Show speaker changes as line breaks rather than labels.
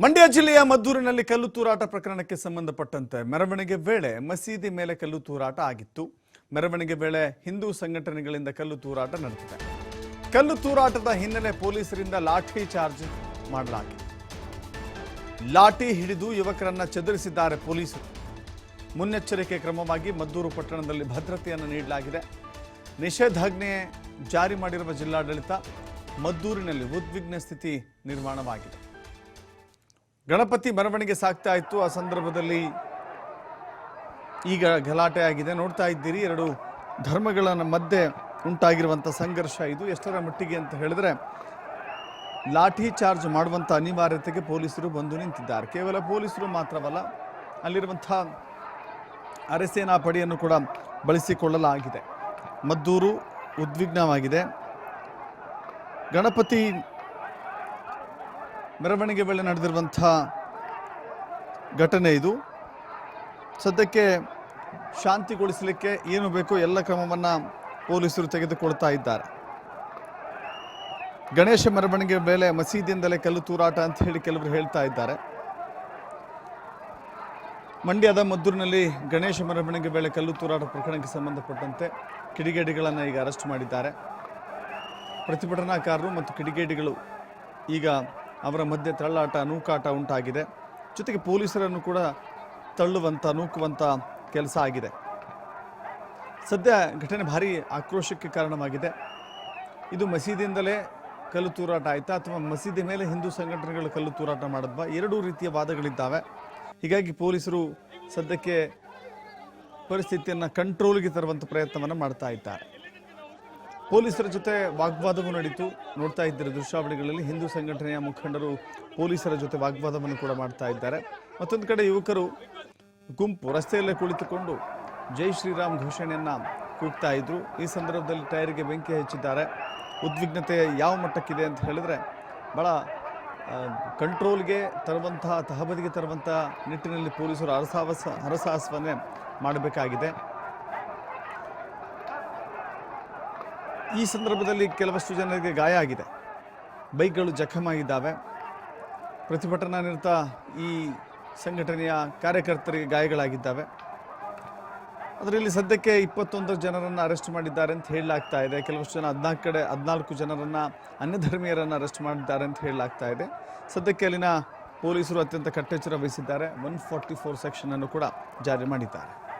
ಮಂಡ್ಯ ಜಿಲ್ಲೆಯ ಮದ್ದೂರಿನಲ್ಲಿ ಕಲ್ಲು ತೂರಾಟ ಪ್ರಕರಣಕ್ಕೆ ಸಂಬಂಧಪಟ್ಟಂತೆ ಮೆರವಣಿಗೆ ವೇಳೆ ಮಸೀದಿ ಮೇಲೆ ಕಲ್ಲು ತೂರಾಟ ಆಗಿತ್ತು. ಮೆರವಣಿಗೆ ವೇಳೆ ಹಿಂದೂ ಸಂಘಟನೆಗಳಿಂದ ಕಲ್ಲು ತೂರಾಟ ನಡೆದಿದೆ. ಕಲ್ಲು ತೂರಾಟದ ಹಿನ್ನೆಲೆ ಪೊಲೀಸರಿಂದ ಲಾಠಿ ಚಾರ್ಜ್ ಮಾಡಲಾಗಿದೆ. ಲಾಠಿ ಹಿಡಿದು ಯುವಕರನ್ನ ಚದುರಿಸಿದ್ದಾರೆ ಪೊಲೀಸರು. ಮುನ್ನೆಚ್ಚರಿಕೆ ಕ್ರಮವಾಗಿ ಮದ್ದೂರು ಪಟ್ಟಣದಲ್ಲಿ ಭದ್ರತೆಯನ್ನು ನೀಡಲಾಗಿದೆ. ನಿಷೇಧಾಜ್ಞೆ ಜಾರಿ ಮಾಡಿರುವ ಜಿಲ್ಲಾಡಳಿತ ಮದ್ದೂರಿನಲ್ಲಿ ಉದ್ವಿಗ್ನ ಸ್ಥಿತಿ ನಿರ್ಮಾಣವಾಗಿದೆ. ಗಣಪತಿ ಮೆರವಣಿಗೆ ಸಾಗ್ತಾ ಇತ್ತು. ಆ ಸಂದರ್ಭದಲ್ಲಿ ಈಗ ಗಲಾಟೆ ಆಗಿದೆ. ನೋಡ್ತಾ ಇದ್ದೀರಿ, ಎರಡು ಧರ್ಮಗಳ ಮಧ್ಯೆ ಉಂಟಾಗಿರುವಂಥ ಸಂಘರ್ಷ ಇದು. ಎಷ್ಟರ ಮಟ್ಟಿಗೆ ಅಂತ ಹೇಳಿದ್ರೆ, ಲಾಠಿ ಚಾರ್ಜ್ ಮಾಡುವಂಥ ಅನಿವಾರ್ಯತೆಗೆ ಪೊಲೀಸರು ಬಂದು ನಿಂತಿದ್ದಾರೆ. ಕೇವಲ ಪೊಲೀಸರು ಮಾತ್ರವಲ್ಲ, ಅಲ್ಲಿರುವಂಥ ಅರೆಸೇನಾ ಪಡೆಯನ್ನು ಕೂಡ ಬಳಸಿಕೊಳ್ಳಲಾಗಿದೆ. ಮದ್ದೂರು ಉದ್ವಿಗ್ನವಾಗಿದೆ. ಗಣಪತಿ ಮೆರವಣಿಗೆ ವೇಳೆ ನಡೆದಿರುವಂಥ ಘಟನೆ ಇದು. ಸದ್ಯಕ್ಕೆ ಶಾಂತಿಗೊಳಿಸಲಿಕ್ಕೆ ಏನು ಬೇಕೋ ಎಲ್ಲ ಕ್ರಮವನ್ನು ಪೊಲೀಸರು ತೆಗೆದುಕೊಳ್ತಾ ಇದ್ದಾರೆ. ಗಣೇಶ ಮೆರವಣಿಗೆ ವೇಳೆ ಮಸೀದಿಯಿಂದಲೇ ಕಲ್ಲು ತೂರಾಟ ಅಂತ ಹೇಳಿ ಕೆಲವರು ಹೇಳ್ತಾ ಇದ್ದಾರೆ. ಮಂಡ್ಯದ ಮದ್ದೂರಿನಲ್ಲಿ ಗಣೇಶ ಮೆರವಣಿಗೆ ವೇಳೆ ಕಲ್ಲು ತೂರಾಟ ಪ್ರಕರಣಕ್ಕೆ ಸಂಬಂಧಪಟ್ಟಂತೆ ಕಿಡಿಗೇಡಿಗಳನ್ನು ಈಗ ಅರೆಸ್ಟ್ ಮಾಡಿದ್ದಾರೆ. ಪ್ರತಿಭಟನಾಕಾರರು ಮತ್ತು ಕಿಡಿಗೇಡಿಗಳು ಈಗ ಅವರ ಮಧ್ಯೆ ತಳ್ಳಾಟ, ನೂಕಾಟ ಉಂಟಾಗಿದೆ. ಜೊತೆಗೆ ಪೊಲೀಸರನ್ನು ಕೂಡ ತಳ್ಳುವಂಥ ನೂಕುವಂಥ ಕೆಲಸ ಆಗಿದೆ. ಸದ್ಯ ಘಟನೆ ಭಾರಿ ಆಕ್ರೋಶಕ್ಕೆ ಕಾರಣವಾಗಿದೆ. ಇದು ಮಸೀದಿಯಿಂದಲೇ ಕಲ್ಲು ತೂರಾಟ ಆಯಿತಾ, ಅಥವಾ ಮಸೀದಿ ಮೇಲೆ ಹಿಂದೂ ಸಂಘಟನೆಗಳು ಕಲ್ಲು ತೂರಾಟ ಮಾಡಿದ್ವಾ? ಎರಡೂ ರೀತಿಯ ವಾದಗಳಿದ್ದಾವೆ. ಹೀಗಾಗಿ ಪೊಲೀಸರು ಸದ್ಯಕ್ಕೆ ಪರಿಸ್ಥಿತಿಯನ್ನು ಕಂಟ್ರೋಲ್ಗೆ ತರುವಂಥ ಪ್ರಯತ್ನವನ್ನು ಮಾಡ್ತಾ ಇದ್ದಾರೆ. ಪೊಲೀಸರ ಜೊತೆ ವಾಗ್ವಾದವೂ ನಡೀತು. ನೋಡ್ತಾ ಇದ್ದೀರಿ ದೃಶ್ಯಾವಳಿಗಳಲ್ಲಿ ಹಿಂದೂ ಸಂಘಟನೆಯ ಮುಖಂಡರು ಪೊಲೀಸರ ಜೊತೆ ವಾಗ್ವಾದವನ್ನು ಕೂಡ ಮಾಡ್ತಾ ಇದ್ದಾರೆ. ಮತ್ತೊಂದು ಕಡೆ ಯುವಕರು ಗುಂಪು ರಸ್ತೆಯಲ್ಲೇ ಕುಳಿತುಕೊಂಡು ಜೈ ಶ್ರೀರಾಮ್ ಘೋಷಣೆಯನ್ನು ಕೂಗ್ತಾ ಇದ್ರು. ಈ ಸಂದರ್ಭದಲ್ಲಿ ಟೈರ್ಗೆ ಬೆಂಕಿ ಹೆಚ್ಚಿದ್ದಾರೆ. ಉದ್ವಿಗ್ನತೆ ಯಾವ ಮಟ್ಟಕ್ಕಿದೆ ಅಂತ ಹೇಳಿದ್ರೆ ಭಾಳ ಕಂಟ್ರೋಲ್ಗೆ ತರುವಂತಹ, ತಹಬದಿಗೆ ತರುವಂತಹ ನಿಟ್ಟಿನಲ್ಲಿ ಪೊಲೀಸರು ಹರಸಾಹಸ ಹರಸಾಹಸವನ್ನೇ ಮಾಡಬೇಕಾಗಿದೆ. ಈ ಸಂದರ್ಭದಲ್ಲಿ ಕೆಲವಷ್ಟು ಜನರಿಗೆ ಗಾಯ ಆಗಿದೆ. ಬೈಕ್ಗಳು ಜಖಮಾಗಿದ್ದಾವೆ. ಪ್ರತಿಭಟನಾ ನಿರತ ಈ ಸಂಘಟನೆಯ ಕಾರ್ಯಕರ್ತರಿಗೆ ಗಾಯಗಳಾಗಿದ್ದಾವೆ. ಅದರಲ್ಲಿ ಸದ್ಯಕ್ಕೆ ಇಪ್ಪತ್ತೊಂದು ಜನರನ್ನು ಅರೆಸ್ಟ್ ಮಾಡಿದ್ದಾರೆ ಅಂತ ಹೇಳಲಾಗ್ತಾ ಇದೆ. ಕೆಲವಷ್ಟು ಜನ ಹದಿನಾಲ್ಕು ಕಡೆ, ಹದಿನಾಲ್ಕು ಜನರನ್ನು, ಅನ್ಯಧರ್ಮೀಯರನ್ನು ಅರೆಸ್ಟ್ ಮಾಡಿದ್ದಾರೆ ಅಂತ ಹೇಳಲಾಗ್ತಾ ಇದೆ. ಸದ್ಯಕ್ಕೆ ಅಲ್ಲಿನ ಪೊಲೀಸರು ಅತ್ಯಂತ ಕಟ್ಟೆಚ್ಚರ ವಹಿಸಿದ್ದಾರೆ. ಒನ್ ಫಾರ್ಟಿ ಫೋರ್ ಸೆಕ್ಷನನ್ನು ಕೂಡ ಜಾರಿ ಮಾಡಿದ್ದಾರೆ.